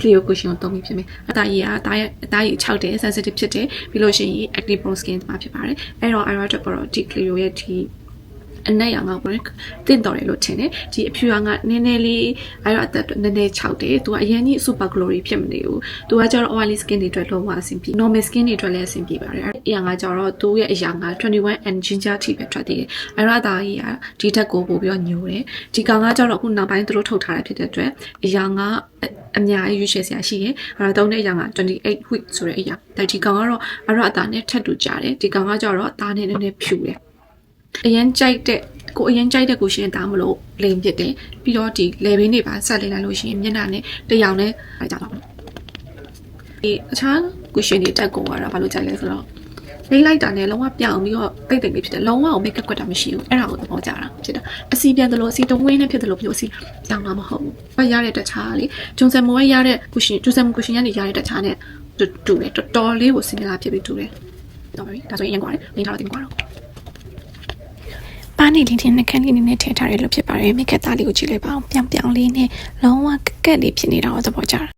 clear cushion ကိုသုံးပြီးဖြစ်မယ်အသားရည်ကအသားရအသားရည်6တယ် sensitive ဖြစ်တယ်ပြီးလို့ရှိရင် active prone skin မှာဖြစ်ပါတယ်အဲ့တော့ iron တက်ကတော့ဒီ clear ရဲ့ဒီ အနက်ရောင်ကပေါ့လေတင့်တော်တယ်လို့ထင်တယ်ဒီအဖြူရောင်ကနည်းနည်းလေးအဲ့တော့အသက်နည်းနည်း6တယ်သူကအရင်ကြီး super glory ဖြစ်မနေဘူးသူကကျတော့ oily skin တွေအတွက်လုံးဝအဆင်ပြေ normal skin တွေအတွက်လည်းအဆင်ပြေပါတယ်အဲ့အရာကကျတော့သူ့ရဲ့အရာက21 and ginger tea ပဲထွက်သေးတယ်အဲ့တော့အသားကြီးကဒီထက်ကိုပို့ပြီးတော့ညိုတယ်ဒီကောင်ကကျတော့အခုနောက်ပိုင်းသူတို့ထုတ်ထားတာဖြစ်တဲ့အတွက်အရာကအများကြီးရွေးချယ်စရာရှိတယ်အဲ့တော့သုံးတဲ့အရာက28 week ဆိုတဲ့အရာဒါဒီကောင်ကတော့အဲ့တော့အသားနဲ့ထက်တူကြတယ်ဒီကောင်ကကျတော့အသားနဲ့နည်းနည်းဖြူတယ် အရင်ကြိုက်တဲ့ကိုအရင်ကြိုက်တဲ့ကိုရှင်တားမလို့လိန်ဖြစ်တယ်ပြီးတော့ဒီလေဘင်းတွေပါဆက်လိန်လိုက်လို့ရှိရင်မျက်နှာနဲ့တရောင်နဲ့ကြတော့ဒီအခြားကိုရှင်တွေတက်ကုန်သွားတာဘာလို့ကြိုက်လဲဆိုတော့လိမ့်လိုက်တာနဲ့လုံးဝပြောင်းပြီးတော့တိတ်တိတ်လေးဖြစ်တယ်လုံးဝကို make up ကွက်တာမရှိဘူးအဲ့ဒါကိုသဘောကျတာဖြစ်တာအစီပြန်သလိုအစီတဝင်းနဲ့ဖြစ်သလိုမျိုးအစီပြောင်းတာမဟုတ်ဘူးဘာရတဲ့တခြားလေဂျွန်ဆန်မိုးရတဲ့ကိုရှင်ဂျွန်ဆန်မိုးကိုရှင်ရနေရတဲ့တခြားနဲ့တူတူတယ်တော်တော်လေးကိုစင်လာဖြစ်ပြီးတူတယ်တော့ပြီဒါဆိုရင်ရင်ကွာတယ်လိမ့်ထားတော့တင်ကွာတော့ပါ နေလေးနဲ့နှကန်းလေးနဲ့ထည့်ထားရလို့ဖြစ်ပါတယ်မိခက်သားလေးကိုကြည့်လိုက်ပါအောင်ပြောင်ပြောင်လေးနဲ့လုံးဝကက်ကက်လေးဖြစ်နေတာကိုသဘောကျတာ